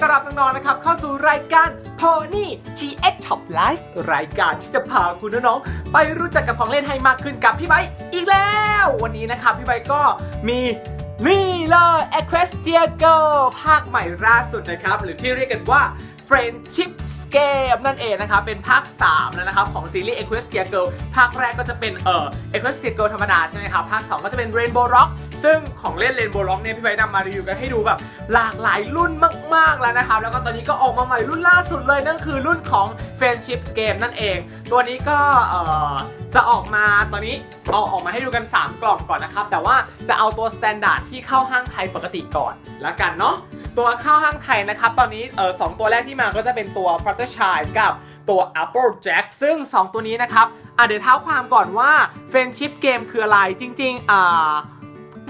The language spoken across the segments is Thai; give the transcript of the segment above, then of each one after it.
ต้อนรับน้องๆนะครับ เข้าสู่รายการ Pony TX Top Life รายการที่จะพาคุณน้องๆไปรู้จักกับของเล่นให้มากขึ้นกับพี่ไบอีกแล้ว วันนี้นะครับพี่ไบก็มีนี่เลย Equestria Girl ภาคใหม่ล่าสุดนะครับ หรือที่เรียกกันว่า Friendship Game นั่นเองนะครับ เป็นภาค 3 แล้วนะครับ ของซีรีส์ Equestria Girl ภาคแรกก็จะเป็นเอ่อ Equestria Girl ธรรมดาใช่ไหมครับ ภาค 2 ก็จะเป็น Rainbow Rock ซึ่งของเล่น Rainbow Rock เนี่ยพี่ไบนำมารีวิวกันให้ดูแบบหลากหลายรุ่นมากๆแล้วนะครับแล้วก็ตอนนี้ก็ออกมาใหม่รุ่นล่าสุดเลยนั่นคือรุ่นของ Friendship Game นั่นเอง ตัวนี้ก็จะออกมาตอนนี้เอาออกมาให้ดูกัน 3 กล่องก่อนนะครับ แต่ว่าจะเอาตัว Standard ที่เข้าห้างไทยปกติก่อนล้วกันเนาะตัวเข้าห้างไทยนะครับ ตอนนี้เออสองตัวแรกที่มาก็จะเป็นตัว Fluttershy กับตัว Apple Jack ซึ่ง 2 ตัวนี้นะครับอะเดี๋ยวเท้าความก่อนว่า Friendship Game คืออะไรจริงๆอ่า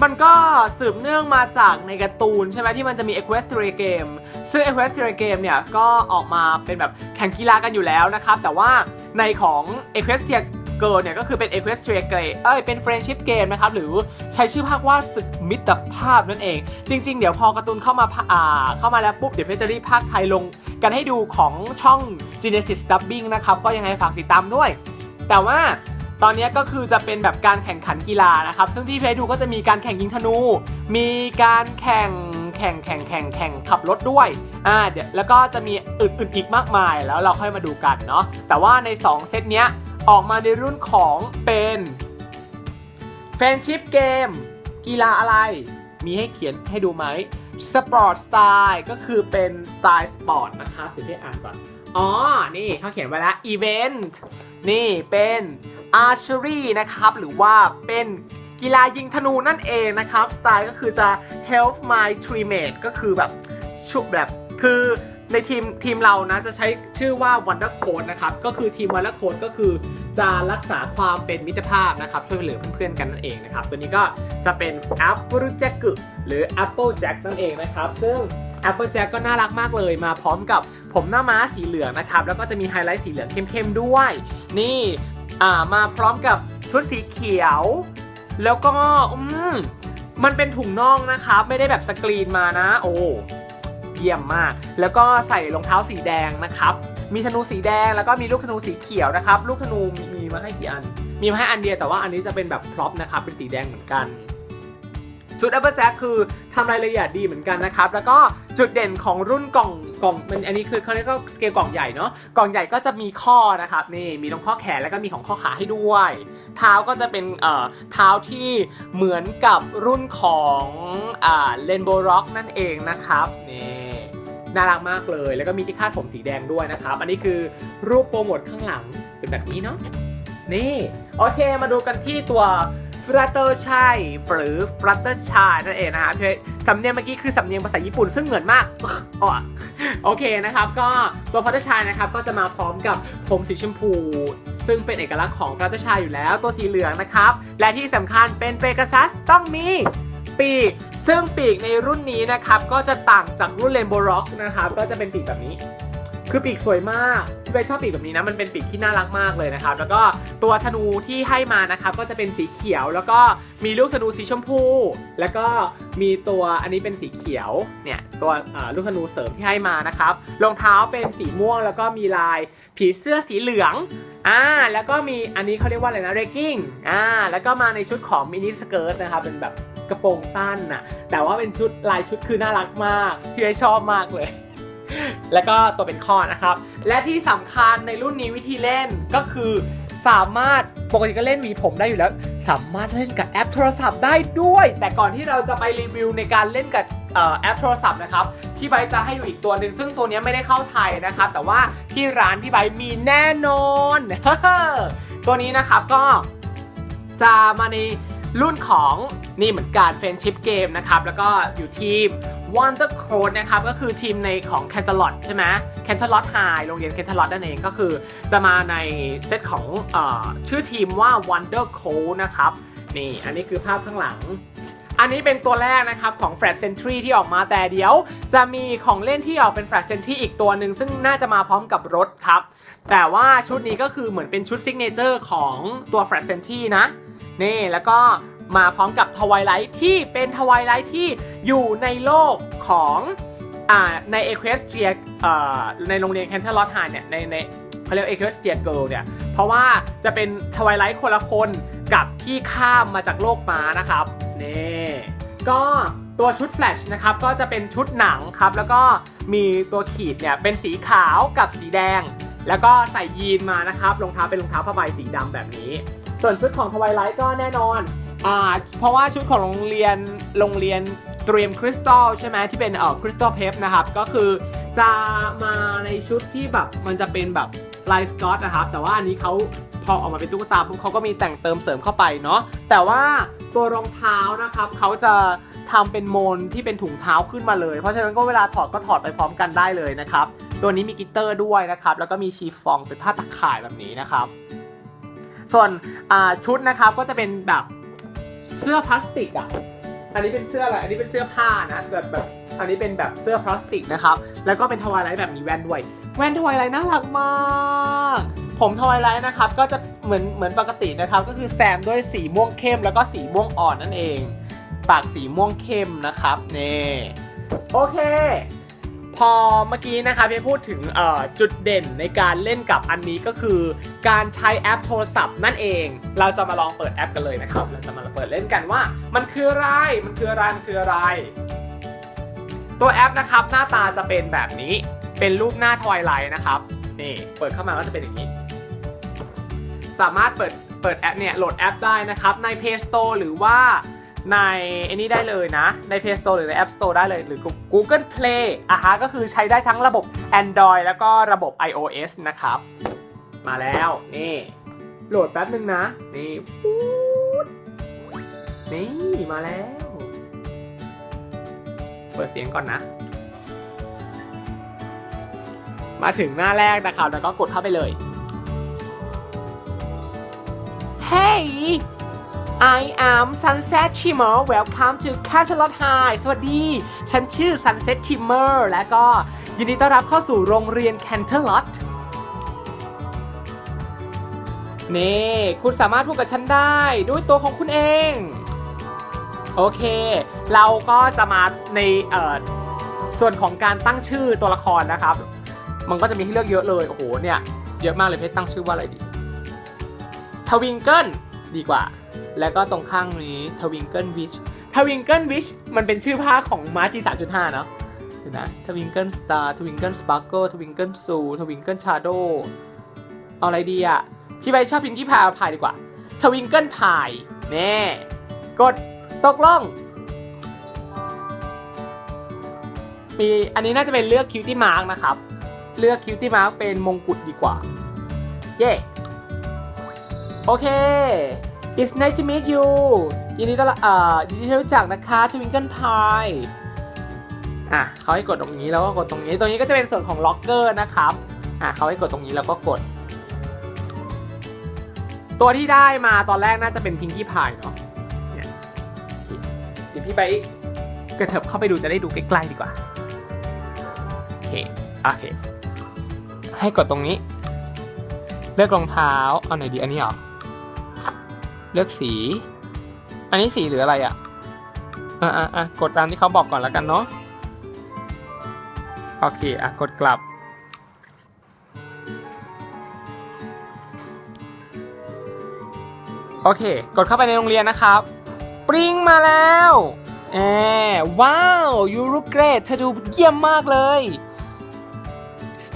มันก็สืบเนื่องมาจากในการ์ตูนใช่ไหมที่มันจะมี Equestria Game ซึ่ง Equestria Game เนี่ยก็ออกมาเป็นแบบแข่งกีฬากันอยู่แล้วนะครับ แต่ว่าในของ Equestria Girl เนี่ยก็คือเป็น Equestria Game เอ้ยเป็น Friendship Game นะครับ หรือใช้ชื่อภาคว่าศึกมิตรภาพนั่นเอง จริง ๆ เดี๋ยวพอการ์ตูนเข้ามาอ่าเข้ามาแล้วปุ๊บ เดี๋ยวเพชรจะรีภาคไทยลงกันให้ดูของช่อง Genesis Dubbing นะครับ ก็ยังไงฝากติดตามด้วย แต่ว่า ตอนนี้ก็คือจะเป็นแบบการแข่งขันกีฬานะครับ ซึ่งที่เพดูก็จะมีการแข่งยิงธนู มีการแข่งแข่งแข่งแข่งแข่งขับรถด้วย อ่า เดี๋ยวแล้วก็จะมีอื่นๆอีกมากมาย แล้วเราค่อยมาดูกันเนาะ แต่ว่าใน 2 เซตเนี้ยออกมาในรุ่นของเป็นแฟนชิพเกมกีฬาอะไร มีให้เขียนให้ดูไหมสปอร์ตสไตล์ก็คือเป็นสไตล์สปอร์ตนะคะเดี๋ยวให้อ่านก่อน อ๋อ นี่เขาเขียนไว้แล้ว Event นี่ นี่เป็น Archery นะครับหรือว่าเป็นกีฬายิงธนูนั่นเองนะครับ สไตล์ก็คือจะ Help My Teammate ก็คือแบบชุบแบบคือในทีมทีมเรานะจะใช้ชื่อว่า Wonder Code นะครับ ก็คือทีม Wonder Code ก็คือจะรักษาความเป็นมิตรภาพนะครับ ช่วยเหลือเพื่อนๆกันนั่นเองนะครับ ตัวนี้ก็จะเป็น Apple Jack หรือ Apple Jack นั่นเองนะครับ ซึ่ง Apple Jack ก็น่ารักมากเลยมาพร้อมกับผมหน้าม้าสีเหลืองนะครับ แล้วก็จะมีไฮไลท์สีเหลืองเข้มๆด้วย นี่มาพร้อมกับชุดสีเขียว แล้วก็อืมมันเป็นถุงน่องนะครับ ไม่ได้แบบสกรีนมานะ โอ้เยี่ยมมาก แล้วก็ใส่รองเท้าสีแดงนะครับ มีธนูสีแดงแล้วก็มีลูกธนูสีเขียวนะครับ ลูกธนูมีมาให้กี่อัน มีมาให้อันเดียวแต่ว่าอันนี้จะเป็นแบบพร็อพนะครับ เป็นสีแดงเหมือนกัน ชุด Apple Jack คือทำรายละเอียดดีเหมือนกันนะครับ แล้วก็จุดเด่นของรุ่นกล่องกล่องมันอันนี้คือเขาเรียกว่าสเกลกล่องใหญ่เนาะกล่องใหญ่ก็จะมีข้อนะครับนี่มีตรงข้อแขนแล้วก็มีของข้อขาให้ด้วย เท้าก็จะเป็นเอ่อเท้าที่เหมือนกับรุ่นของอ่าเลนโบร็อกนั่นเองนะครับนี่น่ารักมากเลย แล้วก็มีที่คาดผมสีแดงด้วยนะครับ อันนี้คือรูปโปรโมทข้างหลังเป็นแบบนี้เนาะนี่ โอเคมาดูกันที่ตัว Fluttershy หรือ Fluttershy นั่นเองนะฮะเพสำเนียงเมื่อกี้คือสำเนียงภาษาญี่ปุ่นซึ่งเหมือนมากอ๋อโอเคนะครับ ก็ตัว Fluttershy นะครับก็จะมาพร้อมกับผมสีชมพู ซึ่งเป็นเอกลักษณ์ของ Fluttershy อยู่แล้วตัวสีเหลืองนะครับ และที่สำคัญเป็น Pegasus ต้องมีปีก ซึ่งปีกในรุ่นนี้นะครับก็จะต่างจากรุ่น Rainbow Rock นะครับก็จะเป็นปีกแบบนี้ คือปีกสวยมากพี่เบชอบปีกแบบนี้นะ มันเป็นปีกที่น่ารักมากเลยนะครับ แล้วก็ตัวธนูที่ให้มานะครับ ก็จะเป็นสีเขียว แล้วก็มีลูกธนูสีชมพู แล้วก็มีตัวอันนี้เป็นสีเขียว เนี่ยตัวลูกธนูเสริมที่ให้มานะครับ รองเท้าเป็นสีม่วง แล้วก็มีลายผีเสื้อสีเหลือง อ่า แล้วก็มีอันนี้เขาเรียกว่าอะไรนะ เรกกิ้ง อ่า แล้วก็มาในชุดของมินิสเกิร์ตนะครับ เป็นแบบกระโปรงสั้นน่ะ แต่ว่าเป็นชุดลายชุดคือน่ารักมากพี่เบสชอบมากเลย แล้วก็ตัวเป็นข้อนะครับ และที่สำคัญในรุ่นนี้วิธีเล่นก็คือสามารถปกติก็เล่นหวีผมได้อยู่แล้ว สามารถเล่นกับแอปโทรศัพท์ได้ด้วย แต่ก่อนที่เราจะไปรีวิวในการเล่นกับแอปโทรศัพท์นะครับพี่ไบจะให้ดูอีกตัวหนึ่งซึ่งตัวนี้ไม่ได้เข้าไทยนะครับแต่ว่าที่ร้านพี่ไบมีแน่นอน ตัวนี้นะครับก็จะมาในรุ่นของนี่เหมือนกันเฟนชิปเกมนะครับแล้วก็อยู่ที ม Wonder Code นะครับก็คือทีมในของ c a n t a l o t ใช่ไหม c a n t a l o t High โรงเรียน c a n t a l o t นั่นเองก็คือ จะมาในเซตของอชื่อทีมว่า Wonder Code นะครับนี่อันนี้คือภาพข้างหลัง อันนี้เป็นตัวแรกนะครับของ Flat Sentry ที่ออกมาแต่เดี๋ยว จะมีของเล่นที่ออกเป็น Flat Sentry อีกตัวหนึ่งซึ่งน่าจะมาพร้อมกับรถครับ แต่ว่าชุดนี้ก็คือเหมือนเป็นชุดซิกเนเจอร์ของตัว Flat Sentry นะนี่แล้วก็ มาพร้อมกับทวายไลท์ที่เป็นทวายไลท์ที่อยู่ในโลกของอ่าในเอเควสเทียในโรงเรียนแคนเทอร์ลอตไฮเนี่ยในในเขาเรียกเอเควสเทียเกิลเนี่ยเพราะว่าจะเป็นทวายไลท์คนละคนกับที่ข้ามมาจากโลกมานะครับนี่ก็ตัวชุดแฟลชนะครับก็จะเป็นชุดหนังครับแล้วก็มีตัวขีดเนี่ยเป็นสีขาวกับสีแดง แล้วก็ใส่ยีนมานะครับรองเท้าเป็นรองเท้าผ้าใบสีดำแบบนี้ ส่วนชุดของทวายไลท์ก็แน่นอน อ่าเพราะว่าชุดของโรงเรียนโรงเรียนเตรียมคริสตัลใช่ไหมที่เป็นเอ่อคริสตัลเพฟนะครับ ก็คือจะมาในชุดที่แบบมันจะเป็นแบบลายสกอตนะครับ แต่ว่าอันนี้เขาพอออกมาเป็นตุ๊กตาปุ๊บเขาก็มีแต่งเติมเสริมเข้าไปเนาะแต่ว่าตัวรองเท้านะครับเขาจะทำเป็นโมนที่เป็นถุงเท้าขึ้นมาเลย เพราะฉะนั้นก็เวลาถอดก็ถอดไปพร้อมกันได้เลยนะครับ ตัวนี้มีกิตเตอร์ด้วยนะครับ แล้วก็มีชีฟองเป็นผ้าตะข่ายแบบนี้นะครับ ส่วนชุดนะครับก็จะเป็นแบบ เสื้อพลาสติกอะ อันนี้เป็นเสื้ออะไร อันนี้เป็นเสื้อผ้านะแบบแบบ อันนี้เป็นแบบเสื้อพลาสติกนะครับ แล้วก็เป็นทวายไลท์แบบมีแว่นด้วย แว่นทวายไลท์น่ารักมาก ผมทวายไลท์นะครับ ก็จะเหมือนเหมือนปกตินะครับ ก็คือแซมด้วยสีม่วงเข้มแล้วก็สีม่วงอ่อนนั่นเอง ปากสีม่วงเข้มนะครับ นี่ โอเค พอเมื่อกี้นะครับพี่พูดถึงจุดเด่นในการเล่นกับอันนี้ก็คือ การใช้แอปโทรศัพท์นั่นเอง เราจะมาลองเปิดแอปกันเลยนะครับ เราจะมาเปิดเล่นกันว่า มันคืออะไร มันคืออะไร มันคืออะไร ตัวแอปนะครับหน้าตาจะเป็นแบบนี้ เป็นรูปหน้าทวายไลท์นะครับ นี่เปิดเข้ามาก็จะเป็นอย่างนี้ สามารถเปิดเปิดแอปเนี่ยโหลดแอปได้นะครับใน Play Store หรือว่า ในอันนี้ได้เลยนะ ใน Play Store หรือใน App Store ได้เลยหรือ Google Play อะฮะก็คือใช้ได้ทั้งระบบ Android แล้วก็ระบบ iOS นะครับ มาแล้วนี่ โหลดแป๊บนึงนะ นี่นี่มาแล้ว เปิดเสียงก่อนนะ มาถึงหน้าแรกนะครับ แล้วก็กดเข้าไปเลย Hey I am Sunset Shimmer Welcome to Canterlot High สวัสดี ฉันชื่อ Sunset Shimmer และก็ยินดีต้อนรับเข้าสู่โรงเรียน Canterlot นี่ คุณสามารถพูดกับฉันได้ด้วยตัวของคุณเอง โอเค เราก็จะมาในเอ่อส่วนของการตั้งชื่อตัวละครนะครับ มันก็จะมีให้เลือกเยอะเลย โอ้โห เนี่ย เยอะมากเลยเพชรตั้งชื่อว่าอะไรดี ทวิงเกิล ดีกว่า แล้วก็ตรงข้างนี้ทวิงเกิลวิชทวิงเกิลวิชมันเป็นชื่อภาคของมาร์จี3.5เนาะเห็นนะทวิงเกิลสตาร์ทวิงเกิลสปาร์เกิลทวิงเกิลซูทวิงเกิลชาโดเอาอะไรดีอะพี่ใบชอบพิงกี้พายเอพายดีกว่าทวิงเกิลพายแน่กดตกลงมีอันนี้น่าจะเป็นเลือกคิวตี้มาร์กนะครับ เลือกคิวตี้มาร์กเป็นมงกุฎดีกว่า เย้ โอเค it's nice to meet you ยินดีต้อนรับอ่ายินดีที่รู้จักนะคะ Twinkle Pie อะเขาให้กดตรงนี้แล้วก็กดตรงนี้ ตรงนี้ก็จะเป็นส่วนของล็อกเกอร์นะครับ อะเขาให้กดตรงนี้แล้วก็กด ตัวที่ได้มาตอนแรกน่าจะเป็นพิงกี้พายเนาะเนี่ยเดี๋ยวพี่ไปกระเถิบเข้าไปดูจะได้ดูใกล้ๆดีกว่า โอเค โอเค ให้กดตรงนี้ เลือกรองเท้า เอาไหนดีอันนี้เหรอ เลือกสี อันนี้สีหรืออะไรอะอะอะอะกดตามที่เขาบอกก่อนแล้วกันเนาะโอเคอะกดกลับ โอเค กดเข้าไปในโรงเรียนนะครับ ปริ้งมาแล้วแอว้าว you look great เธอดูเยี่ยมมากเลย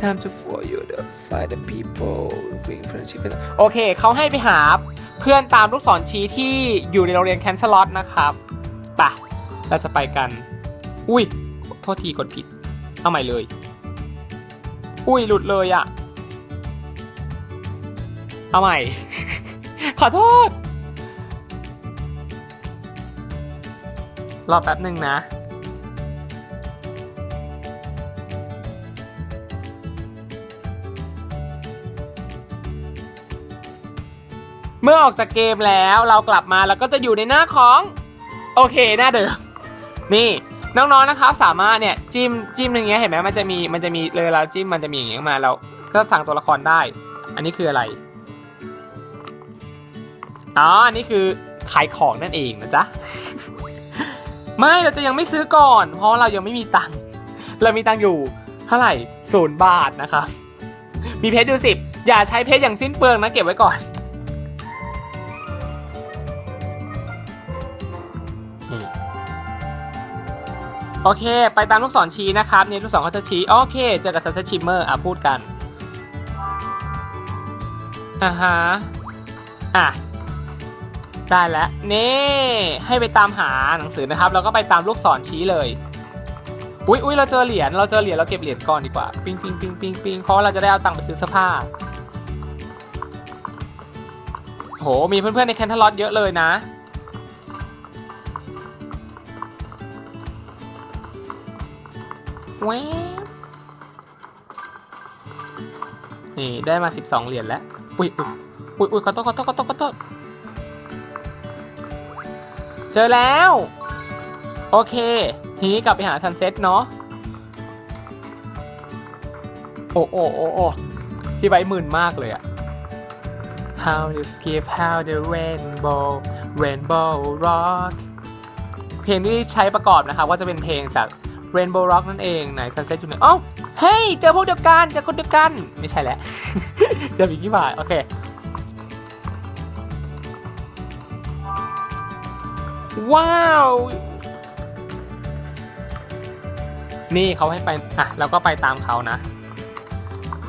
time to for you to find the people bring friendship โอเค เขาให้ไปหาเพื่อนตามลูกศรชี้ที่อยู่ในโรงเรียนแคนเซลอตนะครับไปะเราจะไปกัน อุ้ย โทษทีกดผิด เอาใหม่เลย อุ้ย หลุดเลยอะเอาใหม่ ขอโทษ รอแป๊บหนึ่งนะ มื่อออกจากเกมแล้วเรากลับมาแล้วก็จะอยู่ในหน้าของโอเคหน้าเดิม นี่น้องๆนะครับสามารถเนี่ยจิ้มจิ้มอย่างเงี้ยเห็นไหมมันจะมีมันจะมีเลยเราจิ้มมันจะมีอย่างเงี้ยมาเราก็สั่งตัวละครได้ อันนี้คืออะไรอ๋ออันนี้คือขายของนั่นเองนะจ๊ะไม่เราจะยังไม่ซื้อก่อน เพราะเรายังไม่มีตังค์เรามีตังค์อยู่เท่าไหร่ศูนย์บาทนะครับมีเพชรอยู่สิบอย่าใช้เพชรอย่างสิ้นเปลืองนะเก็บไว้ก่อน โอเค ไปตามลูกศรชี้นะครับนี่ลูกศรเขาจะชี้ โอเค เจอกับซัสชิมเมอร์อะพูดกันอ่าฮะอะได้แล้วนี่ให้ไปตามหาหนังสือนะครับ แล้วก็ไปตามลูกศรชี้เลยอุ้ยอุ้ยเราเจอเหรียญเราเจอเหรียญเราเก็บเหรียญก่อนดีกว่าปิงปิงปิงปิงปิงเพราะเราจะได้เอาตังค์ไปซื้อเสื้อผ้าโหมีเพื่อนๆในแคนทาลอตเยอะเลยนะ แวนี่ได้มา 12 เหรียญแล้ว อุ้ยอุ้ยอุ้ยอุ้ยขอโทษขอโทษขอโทษขอโทษเจอแล้ว โอเค ทีนี้กลับไปหาซันเซ็ตเนาะ โอ้โอ้โอ้โอ้พี่ใบหมื่นมากเลยอะ How to skip how the rainbow rainbow rock เพลงที่ใช้ประกอบนะคะก็จะเป็นเพลงจาก Rainbow Rock นั่นเองไหน Sunset อยู่ไหนอ้าเฮ้ยเจอพวกเดียวกันเจอคนเดียวกันไม่ใช่แหละเจอบิกกี้บายโอเคว้าว นี่เขาให้ไปอะแล้วก็ไปตามเขานะ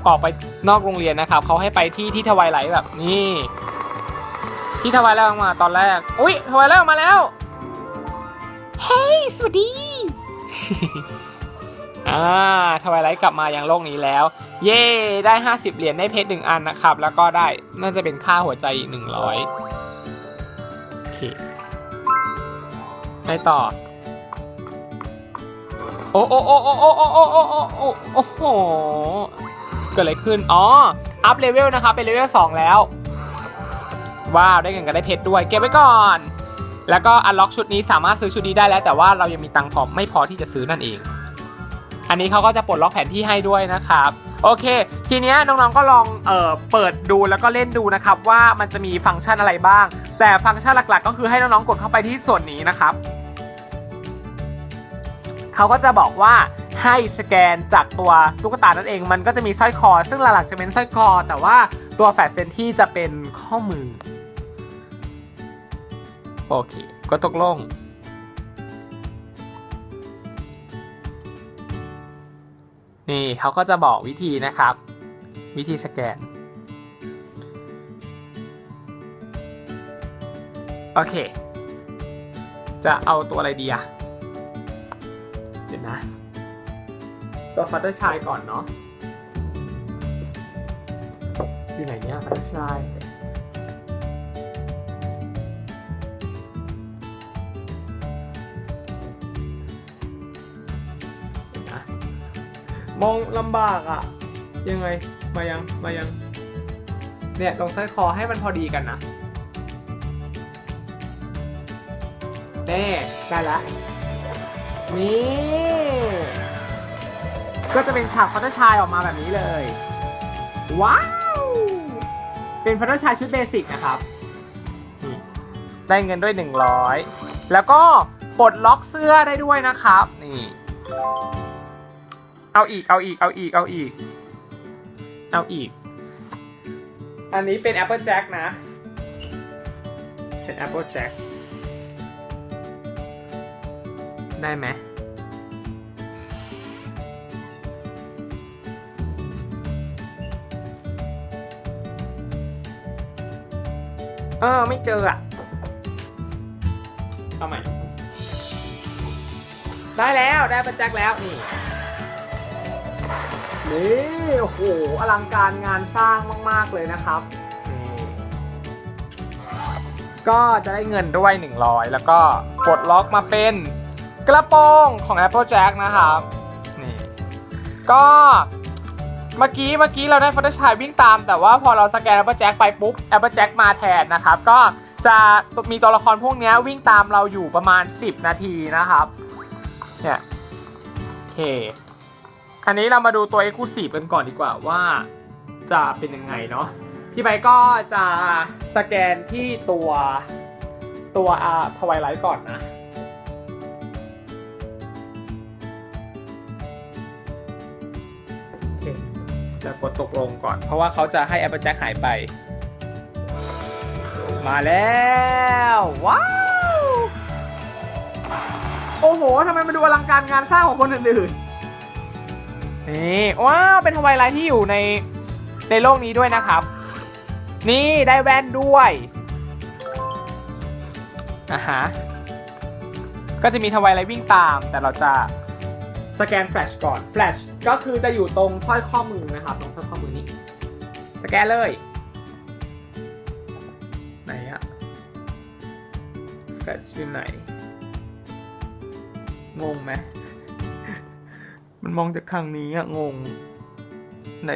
ออกไปนอกโรงเรียนนะครับเขาให้ไปที่ที่ทวายไลแบบนี่ที่ทวายไลออกมาตอนแรก อุ้ยทวายไลออกมาแล้ว เฮ้ยสวัสดี อ่าทวายไลท์กลับมายังโลกนี้แล้ว เย่ได้ 50 เหรียญได้เพชรหนึ่งอันนะครับ แล้วก็ได้น่าจะเป็นค่าหัวใจอีก100โอเคไปต่อ โอ้โอ้โอ้โอ้โอ้โอ้โอ้โอ้โอ้โอ้โอ้โหเกิดอะไรขึ้น อ๋อ อัพเลเวลนะครับ เป็นเลเวล2แล้ว ว้าว ได้เงินกันได้เพชรด้วย เก็บไว้ก่อน แล้วก็อันล็อกชุดนี้สามารถซื้อชุดนี้ได้แล้ว แต่ว่าเรายังมีตังค์พอไม่พอที่จะซื้อนั่นเอง อันนี้เขาก็จะปลดล็อกแผนที่ให้ด้วยนะครับโอเค ทีนี้น้องๆก็ลองเออเปิดดูแล้วก็เล่นดูนะครับว่ามันจะมีฟังก์ชันอะไรบ้าง แต่ฟังก์ชันหลักๆ ก็คือให้น้องๆกดเข้าไปที่ส่วนนี้นะครับเขาก็จะบอกว่าให้สแกนจากตัวตุ๊กตานั่นเอง มันก็จะมีสร้อยคอ ซึ่งหลักๆจะเป็นสร้อยคอ แต่ว่าตัวแฟลชเซนที่จะเป็นข้อมือ โอเค ก็ตกลง นี่เขาก็จะบอกวิธีนะครับ วิธีสแกน โอเค จะเอาตัวอะไรดีอะเดี๋ยวนะ ตัวฟัตเตอร์ชายก่อนเนาะอยู่ไหนเนี่ยฟัตเตอร์ชาย มองลำบากอะยังไง มายัง มายัง เนี่ยตรงสร้คอให้มันพอดีกันนะแน่ได้ละ นี่ ก็จะเป็นฉากฟัตเตอร์ชายออกมาแบบนี้เลย ว้าว เป็นฟัตเตอร์ชายชุดเบสิกนะครับ ได้เงินด้วย 100 แล้วก็ปลดล็อกเสื้อได้ด้วยนะครับ นี่ เอาอีก เอาอีก เอาอีก เอาอีก เอาอีก อันนี้เป็น Apple Jack นะ เป็น Apple Jack ได้ไหม เออ ไม่เจออะเอาใหม่ ได้แล้ว ได้ประจักษ์แล้ว นี่ นี่โอ้โหอลังการงานสร้างมาก ๆ เลยนะครับนี่ก็จะได้เงินด้วย 100 แล้วก็ปลดล็อกมาเป็นกระโปรงของ Apple Jack นะครับนี่ก็เมื่อกี้เมื่อกี้เราได้ฟัตเตอร์ชายวิ่งตาม แต่ว่าพอเราสแกน Apple Jack ไปปุ๊บ Apple Jack มาแทนนะครับ ก็จะมีตัวละครพวกนี้วิ่งตามเราอยู่ประมาณ 10 นาทีนะครับเนี่ยโอเค อันนี้เรามาดูตัว Exclusive กันก่อนดีกว่าว่าจะเป็นยังไงเนาะพี่ใบก็จะสแกนที่ตัวตัวอาทวายไลท์ก่อนนะจะกดตกลงก่อน เพราะว่าเขาจะให้แอปเปิลแจ็คหายไป มาแล้ว ว้าว โอ้โหทำไมมาดูอลังการงานสร้างของคนอื่นๆ นี่ว้าวเป็นทวายไลท์ที่อยู่ในในโลกนี้ด้วยนะครับ นี่ได้แว่นด้วยอะฮะก็จะมีทวายไลท์วิ่งตาม แต่เราจะสแกนแฟลชก่อนแฟลชก็คือจะอยู่ตรงสร้อยข้อมือนะครับตรงสร้อยข้อมือนี้สแกนเลยไหนอะแฟลชอยู่ไหนงงไหม มันมองจากทางนี้อะงงไหน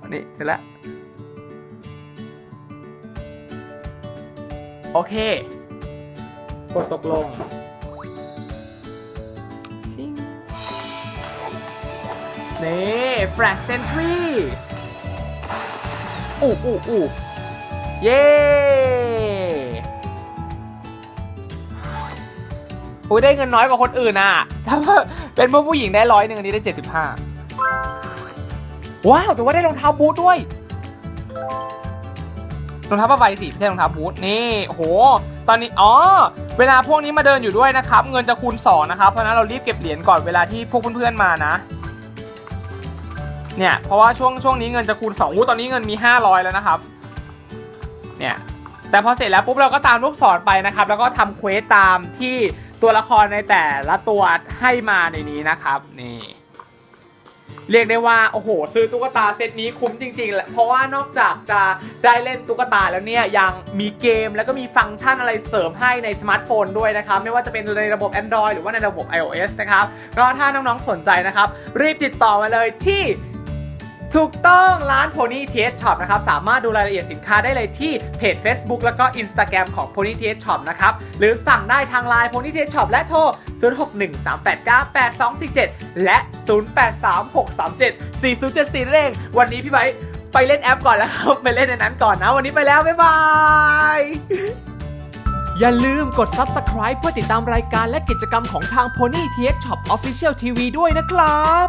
อันนี้เสร็จแล้วโอเค กดตกลงชิงนี่แฟลชเซนทรีอู้อู้อู้เย้อุ้ยได้เงินน้อยกว่าคนอื่นอะ ถ้า เป็นผู้ผู้หญิงได้ร้อยหนึ่งอันนี้ได้เจ็ดสิบห้าว้าว แต่ว่าได้รองเท้าบูทด้วย รองเท้าผ้าใบสิไม่ใช่รองเท้าบูทนี่โห ตอนนี้ อ๋อ เวลาพวกนี้มาเดินอยู่ด้วยนะครับ เงินจะคูณ 2 นะครับ เพราะฉะนั้นเรารีบเก็บเหรียญก่อนเวลาที่พวกเพื่อนๆมานะ เนี่ย เพราะว่าช่วงช่วงนี้เงินจะคูณ2อู้ตอนนี้เงินมี 500 แล้วนะครับ เนี่ย แต่พอเสร็จแล้วปุ๊บเราก็ตามลูกศรไปนะครับ แล้วก็ทำเควสตามที่ ตัวละครในแต่ละตัวให้มาในนี้นะครับนี่เรียกได้ว่าโอ้โห ซื้อตุ๊กตาเซตนี้คุ้มจริงๆแหละเพราะว่านอกจากจะได้เล่นตุ๊กตาแล้วเนี่ยยังมีเกมแล้วก็มีฟังก์ชันอะไรเสริมให้ในสมาร์ทโฟนด้วยนะครับไม่ว่าจะเป็นในระบบ Android หรือว่าในระบบ iOS นะครับก็ถ้าน้องๆสนใจนะครับ รีบติดต่อมาเลยที่ ถูกต้องร้าน Pony TS Shop นะครับ สามารถดูรายละเอียดสินค้าได้เลยที่เพจ Facebook แล้วก็ Instagram ของ Pony TS Shop นะครับ หรือสั่งได้ทาง Line Pony TS Shop และโทร 0613898247 และ 0836374074นั่งวันนี้พี่ไบไปเล่นแอปก่อนแล้วครับ ไปเล่นในนั้นก่อนนะ วันนี้ไปแล้ว บ๊ายบาย อย่าลืมกด Subscribe เพื่อติดตามรายการและกิจกรรมของทาง Pony TS Shop Official TV ด้วยนะครับ